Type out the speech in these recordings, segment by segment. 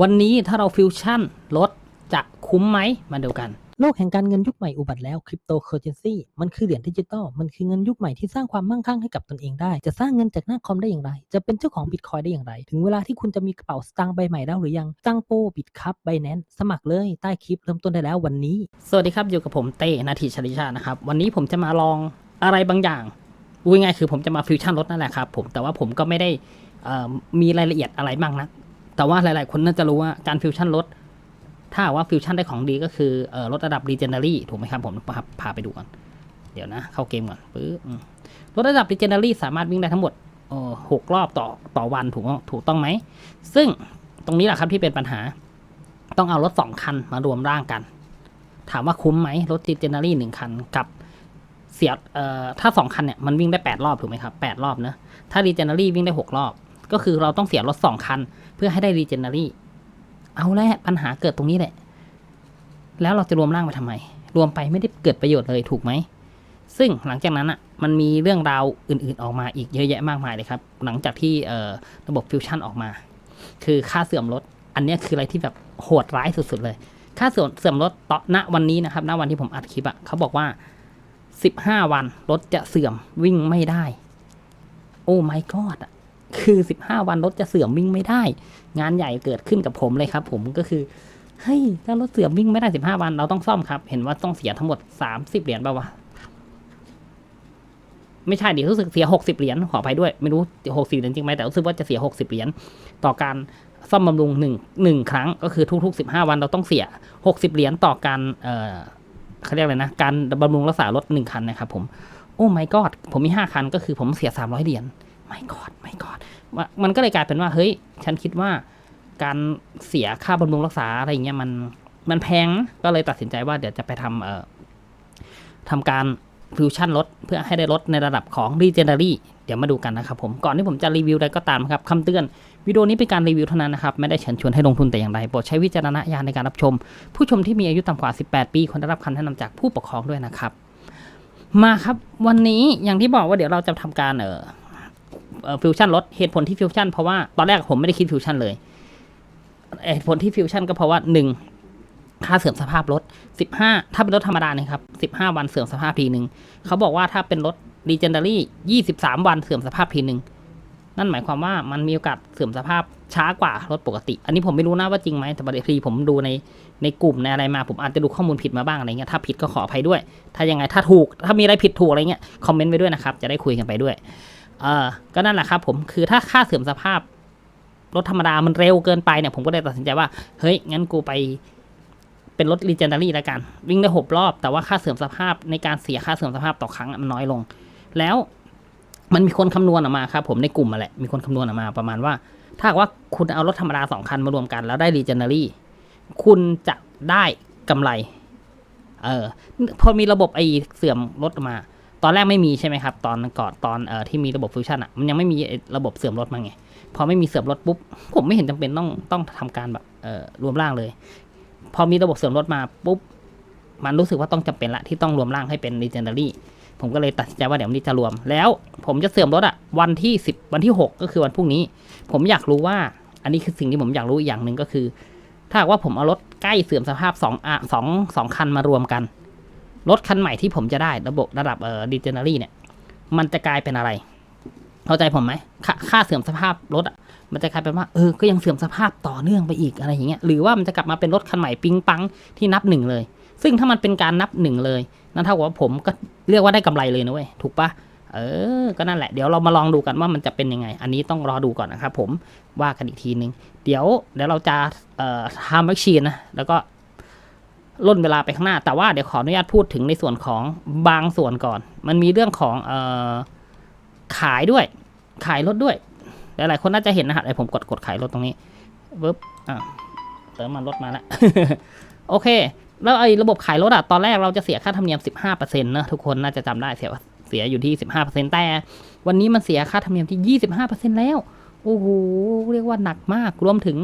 วันนี้ถ้าเราฟิวชั่นลดจะคุ้มไหมมาดูกัน โลกแห่งการเงินยุคใหม่อุบัติแล้วคริปโตเคอเรนซีมันคือเหรียญดิจิตอลมันคือเงินยุคใหม่ที่สร้างความมั่งคั่งให้กับตนเองได้ จะสร้างเงินจากหน้าคอมได้อย่างไร จะเป็นเจ้าของบิตคอยได้อย่างไร ถึงเวลาที่คุณจะมีกระเป๋าสตางค์ใบใหม่แล้วหรือยังจังโปบิตคัพไบแนนสมัครเลยใต้คลิปเริ่มต้นได้แล้ววันนี้ สวัสดีครับอยู่กับผมเต้นาทีชลิชานะครับวันนี้ผมจะมาลองอะไรบางอย่างพูดง่ายๆคือผมจะมาฟิวชั่นรถนั่นแหละครับผมแต่ว่าผมก็ไม่ได้เอ่อมีรายละเอียดอะไรมากนะ แต่ว่าหลาย ๆ คนน่าจะรู้ว่าการฟิวชั่นรถถ้าว่าฟิวชั่นได้ของดีก็คือเออลดระดับ Legendary ถูกไหมครับผมพาพาไปดูก่อน เดี๋ยวนะ เข้าเกมก่อนปึ๊บอืมลดระดับ Legendary สามารถวิ่งได้ทั้งหมดหกรอบต่อต่อวันถูกต้องถูกต้องไหม ซึ่งตรงนี้แหละครับที่เป็นปัญหา ต้องเอารถสองคันมารวมร่างกัน ถามว่าคุ้มไหมรถ Legendary หนึ่งคันกับเสียถ้าสองคันเนี่ยมันวิ่งได้แปดรอบถูกไหมครับแปดรอบเนอะถ้า Legendary วิ่งได้หกรอบ ก็คือเราต้องเสียรถสองคัน เพื่อให้ได้ Legendary เอาแหละปัญหาเกิดตรงนี้แหละ แล้วเราจะรวมร่างไปทำไม รวมไปไม่ได้เกิดประโยชน์เลยถูกไหม ซึ่งหลังจากนั้นอะมันมีเรื่องราวอื่นๆออกมาอีกเยอะแยะมากมายเลยครับ หลังจากที่เออระบบฟิวชั่นออกมา คือค่าเสื่อมรถอันนี้คืออะไรที่แบบโหดร้ายสุดๆเลย ค่าเสื่อมเสื่อมรถต่อณวันนี้นะครับณวันที่ผมอัดคลิปอะเขาบอกว่า 15 วันรถจะเสื่อมวิ่งไม่ได้ โอ้ my god อะ คือ 15 วันรถจะเสื่อมวิ่งไม่ได้ งานใหญ่เกิดขึ้นกับผมเลยครับ ผมก็คือเฮ้ยถ้ารถเสื่อมวิ่งไม่ได้ 15 วันเราต้องซ่อมครับ เห็นว่าต้องเสียทั้งหมด 30 เหรียญป่าวะไม่ใช่ดิรู้สึกเสีย 60 เหรียญขออภัยด้วย ไม่รู้60เหรียญจริงไหมแต่รู้สึกว่าจะเสีย 60 เหรียญต่อการซ่อมบำรุงหนึ่งหนึ่งครั้งก็คือทุกๆ 15 วันเราต้องเสีย 60 เหรียญต่อการเอ่อเขาเรียกอะไรนะ การบำรุงรักษารถหนึ่งคันนะครับผม โอ้ my god ผมมี 5 คันก็คือผมเสีย 300 เหรียญ my god my god ว่ามันก็เลยกลายเป็นว่า เฮ้ย ฉันคิดว่าการเสียค่าบำรุงรักษาอะไรเงี้ยมันมันแพงก็เลยตัดสินใจว่าเดี๋ยวจะไปทำเอ่อทำการฟิวชั่นรถเพื่อให้ได้รถในระดับของ Legendary เดี๋ยวมาดูกันนะครับผมก่อนที่ผมจะรีวิวใดก็ตามครับคำเตือนวิดีโอนี้เป็นการรีวิวเท่านั้นนะครับ ไม่ได้เชิญชวนให้ลงทุนแต่อย่างใดโปรดใช้วิจารณญาณในการรับชม ผู้ชมที่มีอายุต่ำกว่า 18 ปีควรได้รับคำแนะนำจากผู้ปกครองด้วยนะครับ มาครับวันนี้อย่างที่บอกว่าเดี๋ยวเราจะทำการเอ่อ ฟิวชั่นรถเหตุผลที่ฟิวชั่นเพราะว่าตอนแรกผมไม่ได้คิดฟิวชั่นเลยเหตุผลที่ฟิวชั่นก็เพราะว่าหนึ่งค่าเสื่อมสภาพรถสิบห้าถ้าเป็นรถธรรมดานะครับสิบห้าวันเสื่อมสภาพทีหนึ่งเขาบอกว่าถ้าเป็นรถ Legendary ยี่สิบสามวันเสื่อมสภาพทีหนึ่งนั่นหมายความว่ามันมีโอกาสเสื่อมสภาพช้ากว่ารถปกติ อันนี้ผมไม่รู้นะว่าจริงไหมแต่บางทีผมดูในในกลุ่มในอะไรมาผมอาจจะดูข้อมูลผิดมาบ้างอะไรเงี้ยถ้าผิดก็ขออภัยด้วย ถ้ายังไงถ้าถูกถ้ามีอะไรผิดถูกอะไรเงี้ยคอมเมนต์ไว้ด้วยนะครับจะได้คุยกันไปด้วย เออก็นั่นแหละครับผมคือถ้าค่าเสื่อมสภาพรถธรรมดามันเร็วเกินไปเนี่ยผมก็เลยตัดสินใจว่า เฮ้ย งั้นกูไปเป็นรถ Legendary แล้วกัน วิ่งได้หกรอบ แต่ว่าค่าเสื่อมสภาพในการเสียค่าเสื่อมสภาพต่อครั้งมันน้อยลง แล้วมันมีคนคำนวณออกมาครับผมในกลุ่มมาแหละมีคนคำนวณออกมาประมาณว่า ถ้าว่าคุณเอารถธรรมดาสองคันมารวมกัน แล้วได้ Legendary คุณจะได้กำไร เออพอมีระบบไอเสื่อมรถมา ตอนแรกไม่มีใช่ไหมครับ ตอนก่อนตอนเอ่อที่มีระบบฟิวชั่นอะมันยังไม่มีระบบเสื่อมรถมาไงพอไม่มีเสื่อมรถปุ๊บผมไม่เห็นจำเป็นต้องต้องทำการแบบเอ่อรวมร่างเลย พอมีระบบเสื่อมรถมาปุ๊บมันรู้สึกว่าต้องจำเป็นละที่ต้องรวมร่างให้เป็น legendary ผมก็เลยตัดสินใจว่าเดี๋ยววันนี้จะรวม แล้วผมจะเสื่อมรถอะวันที่สิบวันที่หกก็คือวันพรุ่งนี้ ผมอยากรู้ว่า อันนี้คือสิ่งที่ผมอยากรู้อีกอย่างหนึ่งก็คือ ถ้าว่าผมเอารถใกล้เสื่อมสภาพสองอะสองสองคันมารวมกัน รถคันใหม่ที่ผมจะได้ระบบระดับเอ่อ legendary เนี่ย มันจะกลายเป็นอะไร เข้าใจผมไหมคค่าเสื่อมสภาพรถอะมันจะกลายเป็นว่าเออก็ยังเสื่อมสภาพต่อเนื่องไปอีกอะไรอย่างเงี้ยหรือว่ามันจะกลับมาเป็นรถคันใหม่ปิ๊งปังที่นับหนึ่งเลย ซึ่งถ้ามันเป็นการนับหนึ่งเลยนั่นเท่ากับว่าผมก็เรียกว่าได้กำไรเลยนะเว้ยถูกปะเออ ก็นั่นแหละ เดี๋ยวเรามาลองดูกันว่ามันจะเป็นยังไง อันนี้ต้องรอดูก่อนนะครับผม ว่ากันอีกทีนึง เดี๋ยวเดี๋ยวเราจะเอ่อทำแมชชีนนะ แล้วก็ ล่นเวลาไปข้างหน้า แต่ว่าเดี๋ยวขออนุญาตพูดถึงในส่วนของบางส่วนก่อน มันมีเรื่องของเอ่อขายด้วย ขายรถด้วย หลายๆคนน่าจะเห็นนะครับไอผมกดกดขายรถตรงนี้ปึ๊บอะเติมมันรถมาแล้ว โอเค แล้วไอ้ระบบขายรถอะตอนแรกเราจะเสียค่าธรรมเนียม 15%นะทุกคนน่าจะจำได้เสียเสียอยู่ที่ 15%แต่วันนี้มันเสียค่าธรรมเนียมที่ 25%แล้ว โอ้โหเรียกว่าหนักมากรวมถึง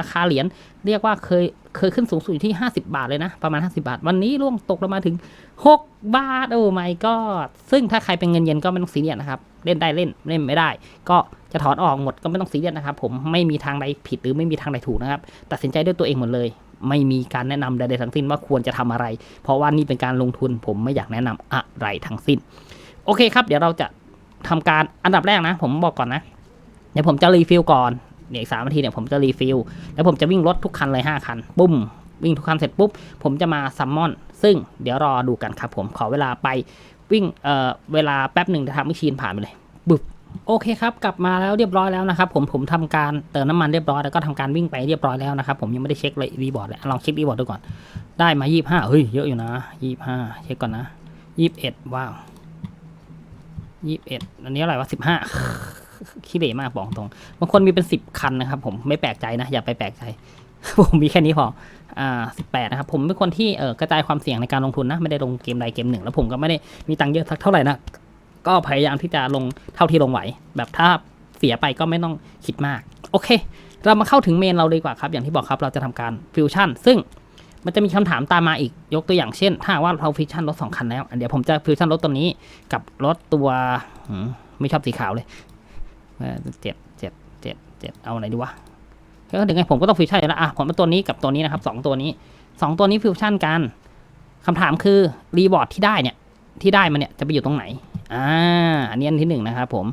ราคาเหรียญเรียกว่าเคยเคยขึ้นสูงสุดอยู่ที่ 50 บาทเลยนะ ประมาณ 50 บาท วันนี้ร่วงตกลงมาถึง 6 บาท โอ้ my god ซึ่งถ้าใครเป็นเงินเย็นก็ไม่ต้องซีเรียสนะครับ เล่นได้เล่นเล่นไม่ได้ ก็จะถอนออกหมดก็ไม่ต้องซีเรียสนะครับ ผมไม่มีทางใดผิดหรือไม่มีทางใดถูกนะครับ ตัดสินใจด้วยตัวเองหมดเลย ไม่มีการแนะนำใดๆทั้งสิ้นว่าควรจะทำอะไร เพราะว่านี่เป็นการลงทุนผมไม่อยากแนะนำอะไรทั้งสิ้น โอเคครับ เดี๋ยวเราจะทำการอันดับแรกนะ ผมบอกก่อนนะ เดี๋ยวผมจะรีฟิลก่อนเดี๋ยวอีกสามนาทีเนี่ยผมจะรีฟิลแล้วผมจะวิ่งรถทุกคันเลยห้าคันปุ้มวิ่งทุกคันเสร็จปุ๊บผมจะมาซัมมอน ซึ่งเดี๋ยวรอดูกันครับผมขอเวลาไปวิ่งเอ่อเวลาแป๊บหนึ่งจะทำมิชีนผ่านไปเลยบึบโอเคครับ กลับมาแล้วเรียบร้อยแล้วนะครับผมผมทำการเติมน้ำมันเรียบร้อยแล้วก็ทำการวิ่งไปเรียบร้อยแล้วนะครับผมยังไม่ได้เช็คเลยรีบอร์ดเลยลองเช็ครีบอร์ดดูก่อน ได้มายี่ห้าเฮ้ยเยอะอยู่นะยี่ห้าเช็คก่อนนะยี่สิบเอ็ดว้าวยี่สิบเอ็ดอันนี้อะไรวะสิบห้า ขี้เหร่มากบอกตรงบางคนมีเป็นสิบคันนะครับ ผมไม่แปลกใจนะอย่าไปแปลกใจ ผมมีแค่นี้พออ่าสิบแปดนะครับ ผมเป็นคนที่เออกระจายความเสี่ยงในการลงทุนนะ ไม่ได้ลงเกมใดเกมหนึ่ง แล้วผมก็ไม่ได้มีตังค์เยอะสักเท่าไหร่นะก็พยายามที่จะลงเท่าที่ลงไหว แบบถ้าเสียไปก็ไม่ต้องคิดมาก โอเค เรามาเข้าถึงเมนเราเลยกว่าครับ อย่างที่บอกครับเราจะทำการฟิวชั่นซึ่งมันจะมีคำถามตามมาอีกยกตัวอย่างเช่น ถ้าว่าเราฟิวชั่นรถสองคันแล้วเดี๋ยวผมจะฟิวชั่นรถตัวนี้กับรถตัวไม่ชอบสีขาวเลย เจ็ดเจ็ดเจ็ดเจ็ดเอาไหนดีวะก็ถึงไงผมก็ต้องฟิวชั่นอยู่แล้วอะผมเป็นตัวนี้กับตัวนี้นะครับสองตัวนี้สองตัวนี้ฟิวชั่นกันคำถามคือรีวอร์ดที่ได้เนี่ยที่ได้มาเนี่ยจะไปอยู่ตรงไหนอ่าอันนี้อันที่หนึ่งนะครับผม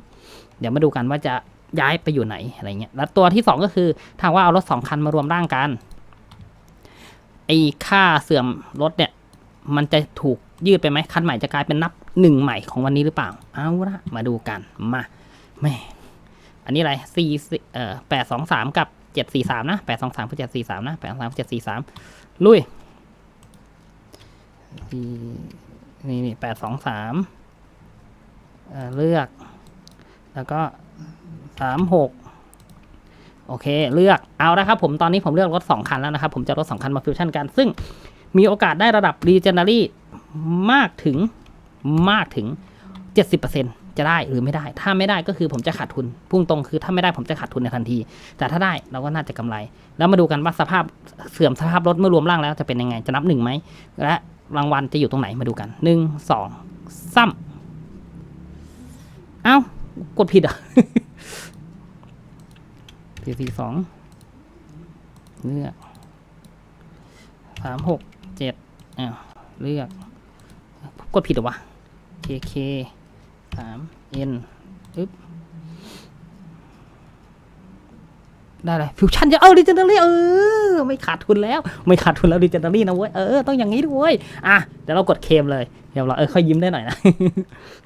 เดี๋ยวมาดูกันว่าจะย้ายไปอยู่ไหนอะไรเงี้ยแล้วตัวที่สองก็คือถ้าว่าเอารถสองคันมารวมร่างกันไอ้ค่าเสื่อมรถเนี่ยมันจะถูกยืดไปไหมคันใหม่จะกลายเป็นนับหนึ่งใหม่ของวันนี้หรือเปล่า เอาละมาดูกันมาแม่ นนี้อะไรสี่เอ่อแปดสองสามกับเจ็ดสี่สามนะแปดสองสามกับเจ็ดสี่สามนะแปดสองสามเจ็ดสี่สามลุยนี่นี่แปดสองสามเลือก แล้วก็สามหกโอเค เลือกเอาละครับผมตอนนี้ผมเลือกรถสองคันแล้วนะครับ ผมจะรถสองคันมาฟิวชั่นกัน ซึ่งมีโอกาสได้ระดับ Legendary มากถึงมากถึง 70% จะได้หรือไม่ได้ ถ้าไม่ได้ก็คือผมจะขาดทุน พุ่งตรงคือถ้าไม่ได้ผมจะขาดทุนในทันที แต่ถ้าได้เราก็น่าจะกำไร แล้วมาดูกันว่าสภาพเสื่อมสภาพรถเมื่อรวมร่างแล้วจะเป็นยังไง จะนับหนึ่งไหม และรางวัลจะอยู่ตรงไหนมาดูกันหนึ่งสองซ้ำเอ้ากดผิดอะสี่สี่สองเลือกสามหกเจ็ดอ้าวเลือก กดผิดเหรอวะเคเคามเอ็นอึ๊บได้เลยฟิวชั่นจะเอาดิจิตอลี่เออไม่ขาดทุนแล้ว ไม่ขาดทุนแล้วดิจิตอลี่นะเว้ยเออต้องอย่างนี้ด้วยอะเดี๋ยวเรากดเคมเลยเดี๋ยวเราเออค่อยยิ้มได้หน่อยนะ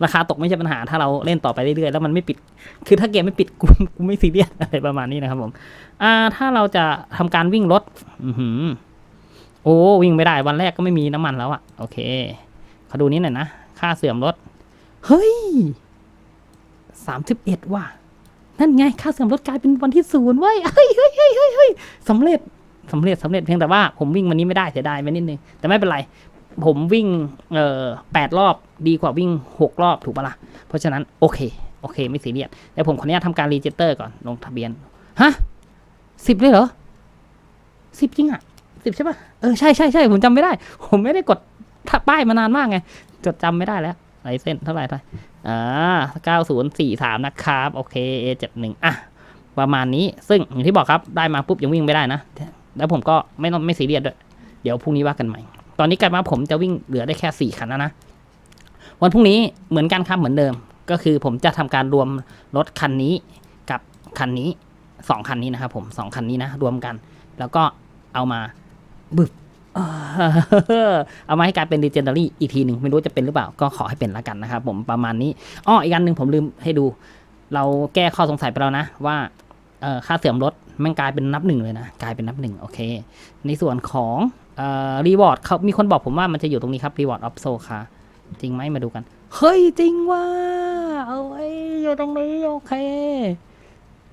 ราคาตกไม่ใช่ปัญหาถ้าเราเล่นต่อไปเรื่อยๆแล้วมันไม่ปิด คือถ้าเกมไม่ปิดกูกูไม่ซีเรียสอะไรประมาณนี้นะครับผมอ่าถ้าเราจะทำการวิ่งรถอือหือโอ้วิ่งไม่ได้วันแรกก็ไม่มีน้ำมันแล้วอะโอเคขอดูนี้หน่อยนะค่าเสื่อมรถ เฮ้ยสามสิบเอ็ดว่ะ นั่นไง ค่าเสื่อมรถกลายเป็นวันที่ศูนย์เว้ยเฮ้ย เฮ้ยเฮ้ยเฮ้ยเฮ้ยสำเร็จสำเร็จสำเร็จเพียงแต่ว่าผมวิ่งวันนี้ไม่ได้เสียดายไปนิดนึง แต่ไม่เป็นไร ผมวิ่งเอ่อแปดรอบดีกว่าวิ่งหกรอบถูกปะล่ะ เพราะฉะนั้นโอเค โอเคไม่ซีเรียสแต่ผมขออนุญาตทำการรีจิสเตอร์ก่อนลงทะเบียน ฮะสิบเลยเหรอสิบจริงอะสิบใช่ปะเออใช่ใช่ใช่ผมจำไม่ได้ ผมไม่ได้กดป้ายมานานมากไง จดจำไม่ได้แล้ว ไลเส้นเท่าไหร่เท่าไหร่อ่าเก้าศูนย์สี่สามนะครับ โอเคเอเจ็ดหนึ่งอะ ประมาณนี้ ซึ่งอย่างที่บอกครับ ได้มาปุ๊บยังวิ่งไม่ได้นะ แล้วผมก็ไม่ต้องไม่ซีเรียสด้วย เดี๋ยวพรุ่งนี้ว่ากันใหม่ ตอนนี้กลายมาผมจะวิ่งเหลือได้แค่สี่คันแล้วนะ วันพรุ่งนี้เหมือนกันครับเหมือนเดิม ก็คือผมจะทำการรวมรถคันนี้กับคันนี้สองคันนี้นะครับผมสองคันนี้นะรวมกัน แล้วก็เอามาบึบ เอามาให้กลายเป็น legendary อีกทีหนึ่งไม่รู้จะเป็นหรือเปล่าก็ขอให้เป็นละกันนะครับผมประมาณนี้อ้ออีกอันหนึ่งผมลืมให้ดู เราแก้ข้อสงสัยไปแล้วนะ ว่าค่าเสื่อมรถมันกลายเป็นนับหนึ่งเลยนะ กลายเป็นนับหนึ่งโอเค ในส่วนของรีวอร์ดเขามีคนบอกผมว่ามันจะอยู่ตรงนี้ครับรีวอร์ดออฟโซค่ะจริงไหมมาดูกัน เฮ้ย จริงว่าเอาไว้อยู่ตรงนี้โอเค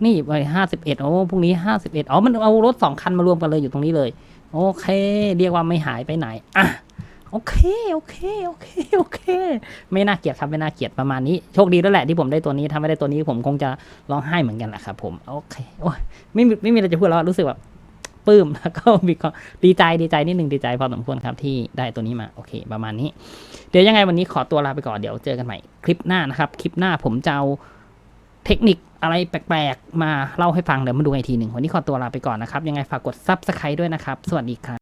นี่ไปห้าสิบเอ็ดโอ้พรุ่งนี้ห้าสิบเอ็ดอ๋อมันเอารถสองคันมารวมกันเลยอยู่ตรงนี้เลย โอเค เรียกว่าไม่หายไปไหน อะ โอเค โอเค โอเค โอเค ไม่น่าเกลียดครับ ไม่น่าเกลียดประมาณนี้ โชคดีด้วแหละที่ผมได้ตัวนี้ถ้าไม่ได้ตัวนี้ผมคงจะร้องไห้เหมือนกันแหละครับผม โอเค โอ้ย ไม่มีไม่มีอะไรจะพูดแล้ว รู้สึกแบบปลื้มแล้วก็มีความดีใจดีใจนิดหนึ่งดีใจพอสมควรครับที่ได้ตัวนี้มาโอเคประมาณนี้ เดี๋ยวยังไงวันนี้ขอตัวลาไปก่อนเดี๋ยวเจอกันใหม่ คลิปหน้านะครับ คลิปหน้าผมจะเอาเทคนิค อะไรแปลกๆ มาเล่าให้ฟังเดี๋ยวมาดูอีกทีหนึ่งวันนี้ขอตัวลาไปก่อนนะครับ ยังไงฝากกด subscribe ด้วยนะครับ สวัสดีครับ「